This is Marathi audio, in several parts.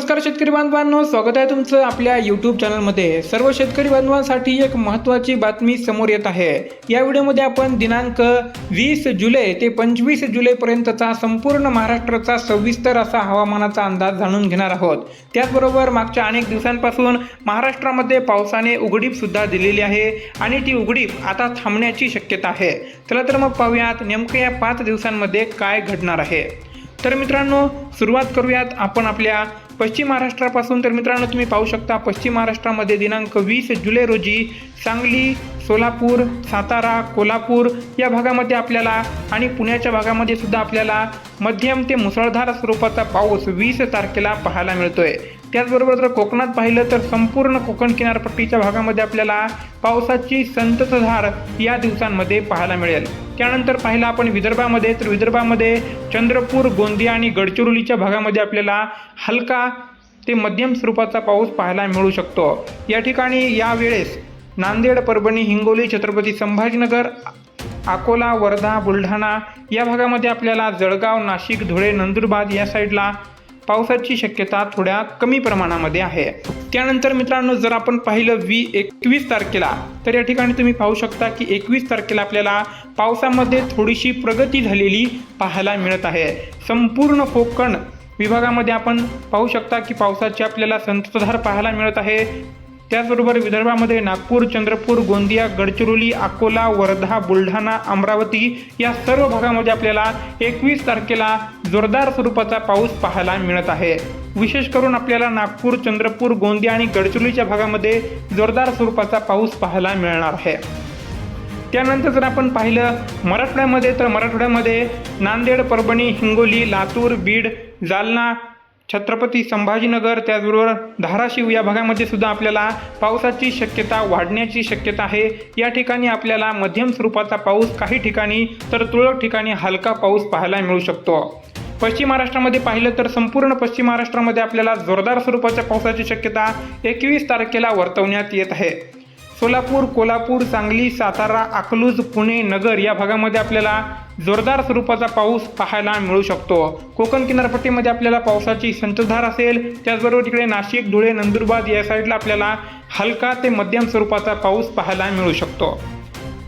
नमस्कार शेतकरी बांधवांनो स्वागत आहे तुमचं आपल्या यूट्यूब चॅनलमध्ये सर्व शेतकरी बांधवांसाठी एक महत्त्वाची बातमी समोर येत आहे. या व्हिडिओमध्ये आपण दिनांक वीस जुलै ते पंचवीस जुलैपर्यंतचा संपूर्ण महाराष्ट्राचा सविस्तर असा हवामानाचा अंदाज जाणून घेणार आहोत. त्याचबरोबर मागच्या अनेक दिवसांपासून महाराष्ट्रामध्ये पावसाने उघडीपसुद्धा दिलेली आहे आणि ती उघडीप आता थांबण्याची शक्यता आहे. चला तर मग पाहूयात नेमकं या पाच दिवसांमध्ये काय घडणार आहे. तर मित्रांनो सुरुवात करूयात आपण आपल्या पश्चिम महाराष्ट्रापासून तर मित्रांनो तुम्ही पाहू शकता पश्चिम महाराष्ट्रामध्ये दिनांक वीस जुलै रोजी सांगली सोलापूर सातारा कोल्हापूर या भागामध्ये आपल्याला आणि पुण्याच्या भागामध्ये सुद्धा आपल्याला मध्यम ते मुसळधार स्वरूपाचा पाऊस वीस तारखेला पाहायला मिळतोय. त्याचबरोबर जर कोकणात पाहिलं तर संपूर्ण कोकण किनारपट्टीच्या भागामध्ये आपल्याला पावसाची संततधार या दिवसांमध्ये पाहायला मिळेल. त्यानंतर पाहिलं आपण विदर्भामध्ये तर विदर्भामध्ये चंद्रपूर गोंदिया आणि गडचिरोलीच्या भागामध्ये आपल्याला हलका ते मध्यम स्वरूपाचा पाऊस पाहायला मिळू शकतो. या ठिकाणी यावेळेस नांदेड परभणी हिंगोली छत्रपती संभाजीनगर अकोला वर्धा बुलढाणा या भागामध्ये आपल्याला जळगाव नाशिक धुळे नंदुरबार या साईडला पावसाची शक्यता थोड्या कमी प्रमाणामध्ये आहे. त्यानंतर मित्रांनो जर आपण पाहिलं वी एकवीस तारखेला तर या ठिकाणी तुम्ही पाहू शकता की एकवीस तारखेला आपल्याला पावसामध्ये थोडीशी प्रगती झालेली पाहायला मिळत आहे. संपूर्ण कोकण विभागामध्ये आपण पाहू शकता की पावसाची आपल्याला संततधार पाहायला मिळत आहे. त्याचबरोबर विदर्भामध्ये नागपूर चंद्रपूर गोंदिया गडचिरोली अकोला वर्धा बुलढाणा अमरावती या सर्व भागामध्ये आपल्याला एकवीस तारखेला जोरदार स्वरूपाचा पाऊस पाहायला मिळत आहे. विशेष करून आपल्याला नागपूर चंद्रपूर गोंदिया आणि गडचिरोलीच्या भागामध्ये जोरदार स्वरूपाचा पाऊस पाहायला मिळणार आहे. त्यानंतर जर आपण पाहिलं मराठवाड्यामध्ये तर मराठवाड्यामध्ये नांदेड परभणी हिंगोली लातूर बीड जालना छत्रपती संभाजीनगर त्याचबरोबर धाराशिव या भागामध्ये सुद्धा आपल्याला पावसाची शक्यता वाढण्याची शक्यता आहे. या ठिकाणी आपल्याला मध्यम स्वरूपाचा पाऊस काही ठिकाणी तर तुरळक ठिकाणी हलका पाऊस पाहायला मिळू शकतो. पश्चिम महाराष्ट्रामध्ये पाहिलं तर संपूर्ण पश्चिम महाराष्ट्रामध्ये आपल्याला जोरदार स्वरूपाच्या पावसाची शक्यता एकवीस तारखेला वर्तवण्यात येत आहे. सोलापूर कोल्हापूर सांगली सातारा अकलूज पुणे नगर या भागामध्ये आपल्याला जोरदार स्वरूपाचा पाऊस पाहायला मिळू शकतो. कोकण किनारपट्टीमध्ये आपल्याला पावसाची संततधार असेल. त्याचबरोबर तिकडे नाशिक धुळे नंदुरबार या साईडला आपल्याला हलका ते मध्यम स्वरूपाचा पाऊस पाहायला मिळू शकतो.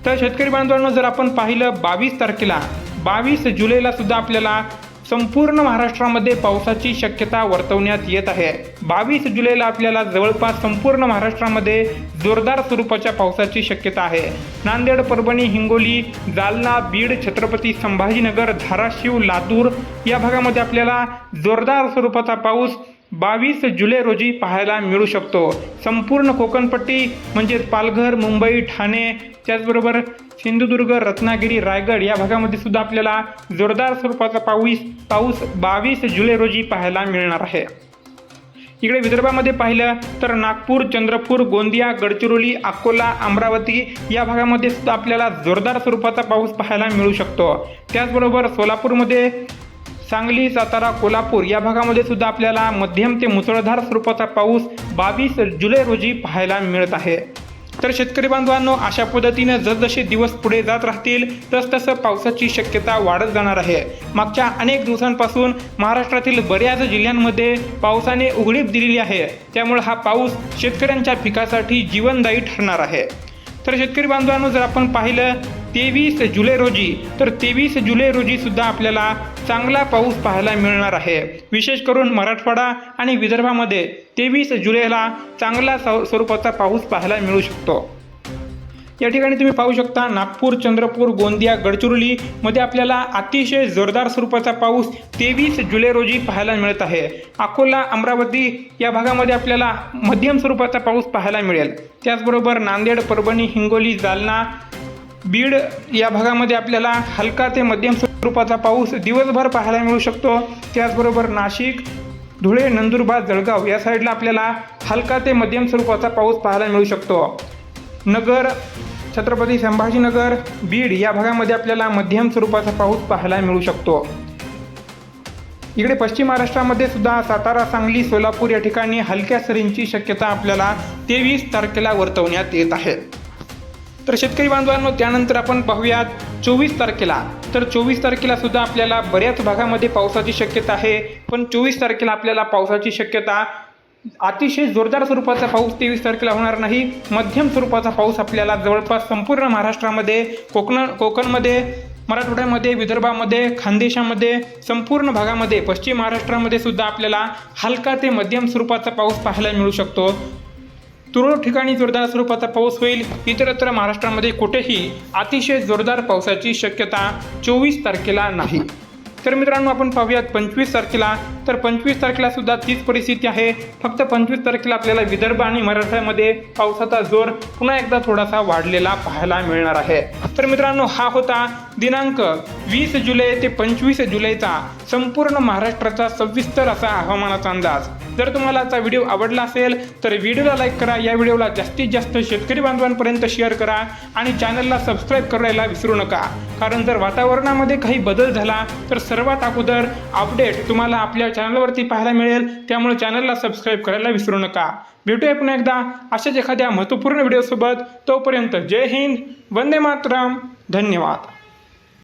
तर शेतकरी बांधवांनो जर आपण पाहिलं बावीस तारखेला बावीस जुलैला सुद्धा आपल्याला संपूर्ण महाराष्ट्रामध्ये पावसाची शक्यता वर्तवण्यात येत आहे. बावीस जुलैला आपल्याला जवळपास संपूर्ण महाराष्ट्रामध्ये जोरदार स्वरूपाच्या पावसाची शक्यता आहे. नांदेड परभणी हिंगोली जालना बीड छत्रपती संभाजीनगर धाराशिव लातूर या भागामध्ये आपल्याला जोरदार स्वरूपाचा पाऊस बावीस जुलै रोजी पाहायला मिळू शकतो. संपूर्ण कोकणपट्टी म्हणजेच पालघर मुंबई ठाणे त्याचबरोबर सिंधुदुर्ग रत्नागिरी रायगड या भागामध्ये सुद्धा आपल्याला जोरदार स्वरूपाचा पाऊस पाऊस बावीस जुलै रोजी पाहायला मिळणार आहे. इकडे विदर्भामध्ये पाहिलं तर नागपूर चंद्रपूर गोंदिया गडचिरोली अकोला अमरावती या भागामध्ये सुद्धा आपल्याला जोरदार स्वरूपाचा पाऊस पाहायला मिळू शकतो. त्याचबरोबर सोलापूरमध्ये सांगली सातारा कोल्हापूर या भागामध्ये सुद्धा आपल्याला मध्यम ते मुसळधार स्वरूपाचा पाऊस बावीस जुलै रोजी पाहायला मिळत आहे. तर शेतकरी बांधवांनो अशा पद्धतीनं जसजसे दिवस पुढे जात राहतील तसतसं पावसाची शक्यता वाढत जाणार आहे. मागच्या अनेक दिवसांपासून महाराष्ट्रातील बऱ्याच जिल्ह्यांमध्ये पावसाने उघडीप दिलेली आहे. त्यामुळे हा पाऊस शेतकऱ्यांच्या पिकासाठी जीवनदायी ठरणार आहे. तर शेतकरी बांधवांनो जर आपण पाहिलं तेवीस जुलै रोजी तर तेवीस जुलै रोजी सुद्धा आपल्याला चांगला पाऊस पाहायला मिळणार आहे. विशेष करून मराठवाडा आणि विदर्भामध्ये तेवीस जुलैला चांगला स्व- स्वरूपाचा पाऊस पाहायला मिळू शकतो. या ठिकाणी तुम्ही पाहू शकता नागपूर चंद्रपूर गोंदिया गडचिरोली मध्ये आपल्याला अतिशय जोरदार स्वरूपाचा पाऊस तेवीस जुलै रोजी पाहायला मिळत आहे. अकोला अमरावती या भागामध्ये आपल्याला मध्यम स्वरूपाचा पाऊस पाहायला मिळेल. त्याचबरोबर नांदेड परभणी हिंगोली जालना बीड या भागामध्ये आपल्याला हलका ते मध्यम स्वरूपाचा पाऊस दिवसभर पाहायला मिळू शकतो. त्याचबरोबर नाशिक धुळे नंदुरबार जळगाव या साईडला आपल्याला हलका ते मध्यम स्वरूपाचा पाऊस पाहायला मिळू शकतो. नगर छत्रपती संभाजीनगर बीड या भागामध्ये आपल्याला मध्यम स्वरूपाचा पाऊस पाहायला मिळू शकतो. इकडे पश्चिम महाराष्ट्रामध्ये सुद्धा सातारा सांगली सोलापूर या ठिकाणी हलक्या सरींची शक्यता आपल्याला तेवीस तारखेला वर्तवण्यात येत आहे. तर शेतकरी बांधवांनो त्यानंतर आपण पाहूयात चोवीस तारखेला. तर चोवीस तारखेला सुद्धा आपल्याला बऱ्याच भागामध्ये पावसाची शक्यता आहे. पण चोवीस तारखेला आपल्याला पावसाची शक्यता अतिशय जोरदार स्वरूपाचा पाऊस तेवीस तारखेला होणार नाही. मध्यम स्वरूपाचा पाऊस आपल्याला जवळपास संपूर्ण महाराष्ट्रामध्ये कोकण कोकणमध्ये मराठवाड्यामध्ये विदर्भामध्ये खानदेशामध्ये संपूर्ण भागामध्ये पश्चिम महाराष्ट्रामध्ये सुद्धा आपल्याला हलका ते मध्यम स्वरूपाचा पाऊस पाहायला मिळू शकतो. तुरळक ठिकाणी जोरदार स्वरूपाचा पाऊस होईल. इतरत्र महाराष्ट्रामध्ये कुठेही अतिशय जोरदार पावसाची शक्यता चोवीस तारखेला नाही. तर मित्रांनो आपण पाहूयात पंचवीस तारखेला. तर पंचवीस तारखेला सुद्धा तीच परिस्थिती आहे. फक्त पंचवीस तारखेला आपल्याला विदर्भ आणि मराठवाड्यामध्ये पावसाचा जोर पुन्हा एकदा थोडासा वाढलेला पाहायला मिळणार आहे. तर मित्रांनो हा होता दिनांक वीस जुलै ते पंचवीस जुलैचा संपूर्ण महाराष्ट्राचा सविस्तर असा हवामानाचा अंदाज. जर तुम्हाला आजचा व्हिडिओ आवडला असेल तर व्हिडिओला लाईक करा. या व्हिडिओला जास्तीत जास्त शेतकरी बांधवांपर्यंत शेअर करा आणि चॅनलला सबस्क्राईब करायला विसरू नका. कारण जर वातावरणामध्ये काही बदल झाला तर सर्वात अगोदर अपडेट तुम्हाला आपल्या चॅनलवरती पाहायला मिळेल. त्यामुळे चॅनलला सबस्क्राईब करायला विसरू नका. भेटूया पुन्हा एकदा अशाच एखाद्या महत्त्वपूर्ण व्हिडिओसोबत तोपर्यंत जय हिंद. वंदे मातरम. धन्यवाद.